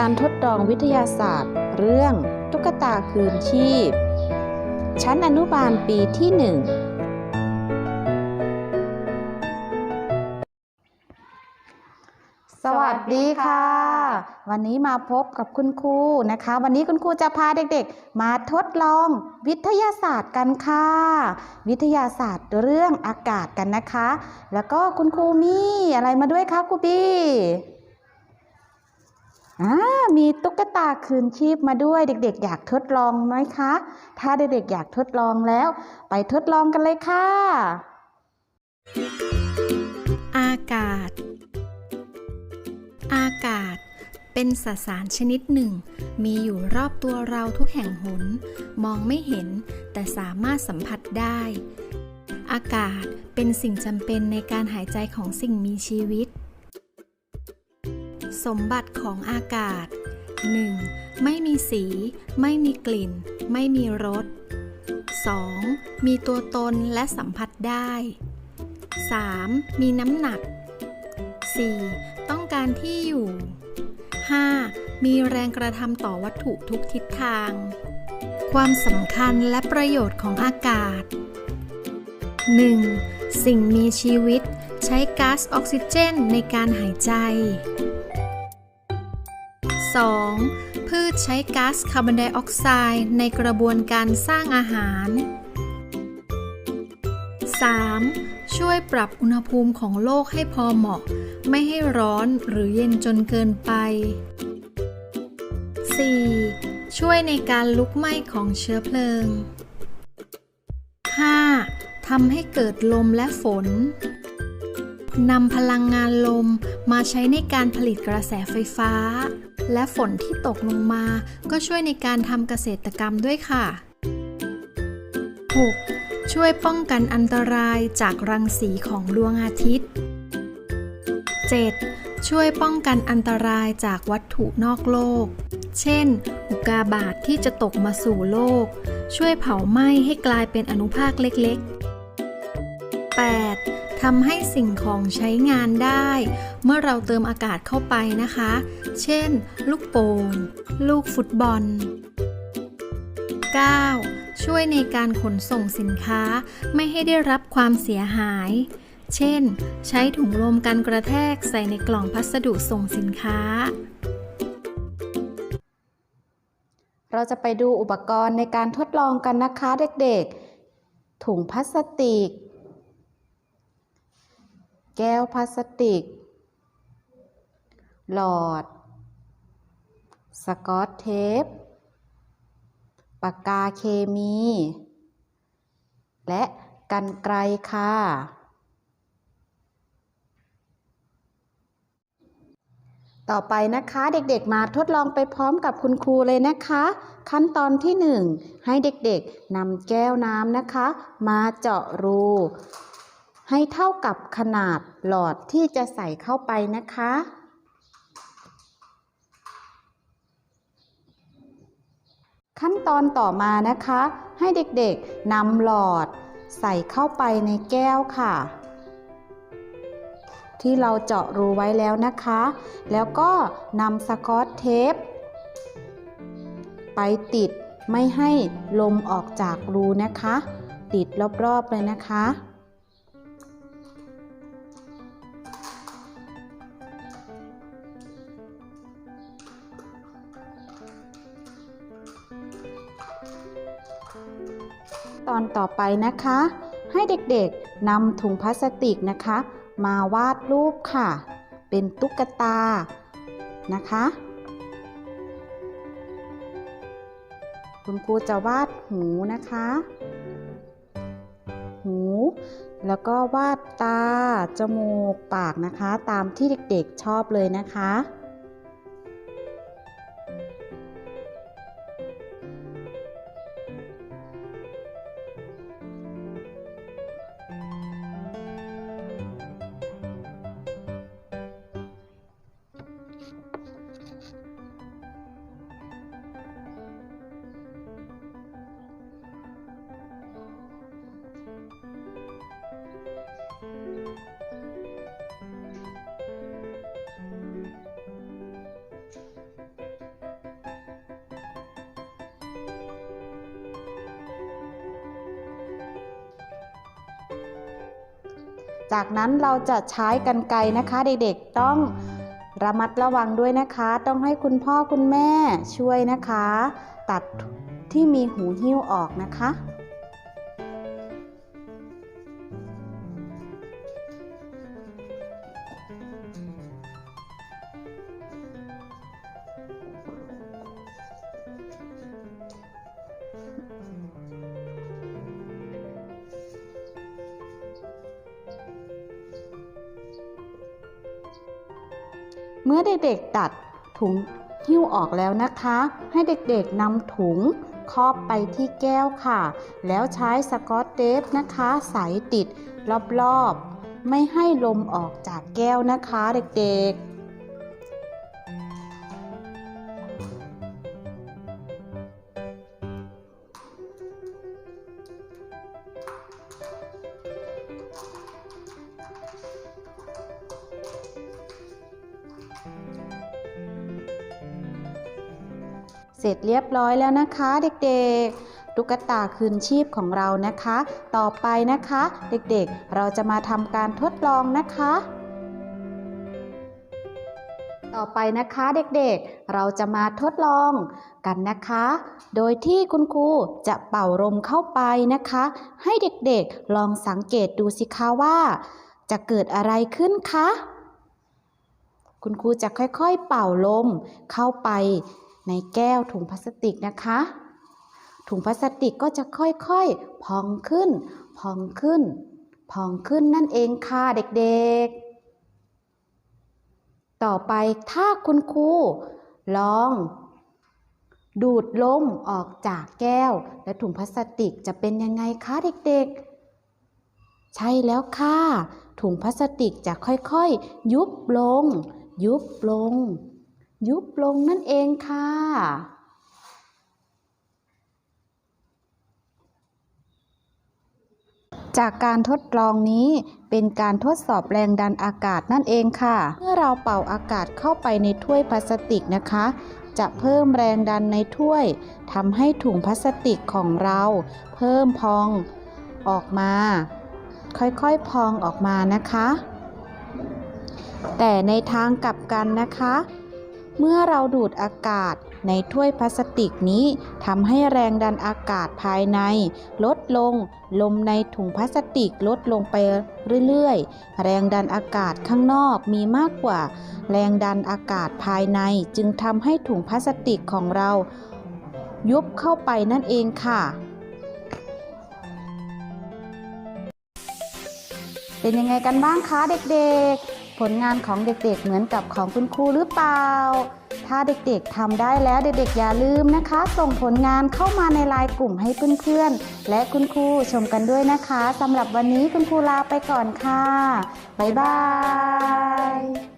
การทดลองวิทยาศาสตร์ เรื่องตุ๊กตาคืนชีพ ชั้นอนุบาลปีที่หนึ่งสวัสดีค่ะ วันนี้มาพบกับคุณครูนะคะ วันนี้คุณครูจะพาเด็กๆ มาทดลองวิทยาศาสตร์กันค่ะ วิทยาศาสตร์เรื่องอากาศกันนะคะ แล้วก็คุณครูมีอะไรมาด้วยคะครูบี้ อ่ามีตุ๊กตาคืนชีพมาด้วยเด็กๆ อยากทดลองไหมคะ ถ้าเด็กๆอยากทดลองแล้ว ไปทดลองกันเลยค่ะ อากาศ อากาศ เป็นสสารชนิดหนึ่ง มีอยู่รอบตัวเราทุกแห่งหน มองไม่เห็น แต่สามารถสัมผัสได้ อากาศเป็นสิ่งจำเป็นในการหายใจของสิ่งมีชีวิต สมบัติของอากาศ 1. ไม่มีสี ไม่มีกลิ่น ไม่มีรส 2. มีตัวตนและสัมผัสได้ 3. มีน้ำหนัก 4. ต้องการที่อยู่ 5. มีแรงกระทำต่อวัตถุทุกทิศทาง ความสำคัญและประโยชน์ของอากาศ 1. สิ่งมีชีวิตใช้ก๊าซออกซิเจนในการหายใจ 2. พืชใช้ก๊าซคาร์บอนไดออกไซด์ในกระบวนการสร้างอาหาร 3. ช่วยปรับอุณหภูมิของโลกให้พอเหมาะ ไม่ให้ร้อนหรือเย็นจนเกินไป 4. ช่วยในการลุกไหม้ของเชื้อเพลิง 5. ทำให้เกิดลมและฝนนำพลังงานลมมาใช้ในการผลิตกระแสไฟฟ้า และฝนที่ตกลงมา ก็ช่วยในการทำเกษตรกรรมด้วยค่ะ 6. ช่วยป้องกันอันตรายจากรังสีของดวงอาทิตย์ 7. ช่วยป้องกันอันตรายจากวัตถุนอกโลก เช่น อุกาบาตทที่จะตกมาสู่โลก ช่วยเผาไหม้ให้กลายเป็นอนุภาคเล็ก ๆ 8. ทำให้สิ่งของใช้งานได้ เมื่อเราเติมอากาศเข้าไปนะคะ เช่น ลูกโป่ง ลูกฟุตบอล 9. ช่วยในการขนส่งสินค้าไม่ให้ได้รับความเสียหาย เช่น ใช้ถุงลมกันกระแทกใส่ในกล่องพัสดุส่งสินค้า เราจะไปดูอุปกรณ์ในการทดลองกันนะคะเด็กๆ ถุงพลาสติก แก้วพลาสติก หลอด สกอตเทป ปากกาเคมี และกันไกลค่ะ ต่อไปนะคะเด็กๆมาทดลองไปพร้อมกับคุณครูเลยนะคะ ขั้นตอนที่ 1 ให้เด็กๆนำแก้วน้ำนะคะ มาเจาะรู ให้เท่ากับขนาดหลอดที่จะใส่เข้าไปนะคะ ขั้นตอนต่อมานะคะ ให้เด็กๆนำหลอดใส่เข้าไปในแก้วค่ะ ที่เราเจาะรูไว้แล้วนะคะ แล้วก็นำสกอตเทป ไปติดไม่ให้ลมออกจากรูนะคะ ติดรอบๆเลยนะคะ ตอนต่อไปนะคะ ให้เด็กๆนำถุงพลาสติกนะคะ มาวาดรูปค่ะ เป็นตุ๊กตานะคะ คุณครูจะวาดหูนะคะ หู แล้วก็วาดตา จมูก ปากนะคะ ตามที่เด็กๆชอบเลยนะคะ จากนั้นเราจะใช้กันไกนะคะ เด็กๆต้องระมัดระวังด้วยนะคะ ต้องให้คุณพ่อคุณแม่ช่วยนะคะ ตัดที่มีหูหิ้วออกนะคะ เมื่อเด็กๆตัดถุงหิ้วออกแล้วนะคะ ให้เด็กๆนำถุงครอบไปที่แก้วค่ะ แล้วใช้สกอตเทปนะคะใสติดรอบๆ ไม่ให้ลมออกจากแก้วนะคะเด็กๆ เสร็จเรียบร้อยแล้วนะคะ เด็กๆ ตุ๊กตาคืนชีพของเรานะคะ ต่อไปนะคะ เด็กๆ เราจะมาทำการทดลองนะคะ ต่อไปนะคะเด็กๆ เราจะมาทดลองกันนะคะ โดยที่คุณครูจะเป่าลมเข้าไปนะคะ ให้เด็กๆ ลองสังเกตดูสิคะว่า จะเกิดอะไรขึ้นคะ คุณครูจะค่อยๆ เป่าลมเข้าไป ในแก้วถุงพลาสติกนะคะ ถุงพลาสติกก็จะค่อยๆ พองขึ้น พองขึ้น พองขึ้นนั่นเองค่ะเด็กๆ ต่อไปถ้าคุณครูลองดูดลมออกจากแก้ว และถุงพลาสติกจะเป็นยังไงคะเด็กๆ ใช่แล้วค่ะ ถุงพลาสติกจะค่อยๆ ยุบลง ยุบลง ยุบลงนั่นเองค่ะ จากการทดลองนี้เป็นการทดสอบแรงดันอากาศนั่นเองค่ะ เมื่อเราเป่าอากาศเข้าไปในถ้วยพลาสติกนะคะ จะเพิ่มแรงดันในถ้วยทำให้ถุงพลาสติกของเรา เพิ่มพองออกมา ค่อยๆพองออกมานะคะ แต่ในทางกลับกันนะคะ เมื่อเราดูดอากาศในถ้วยพลาสติกนี้ทำให้แรงดันอากาศภายใน ลดลง ลมในถุงพลาสติกลดลงไปเรื่อยๆ แรงดันอากาศข้างนอกมีมากกว่า แรงดันอากาศภายในจึงทำให้ถุงพลาสติกของเรา ยุบเข้าไปนั่นเองค่ะ เป็นยังไงกันบ้างคะเด็กๆ ผลงานของเด็กๆเหมือนกับของคุณครูหรือเปล่า ถ้าเด็กๆทำได้แล้วเด็กๆอย่าลืมนะคะ ส่งผลงานเข้ามาในไลน์กลุ่มให้เพื่อนๆ และคุณครูชมกันด้วยนะคะสำหรับวันนี้คุณครูลาไปก่อนค่ะ บ๊ายบาย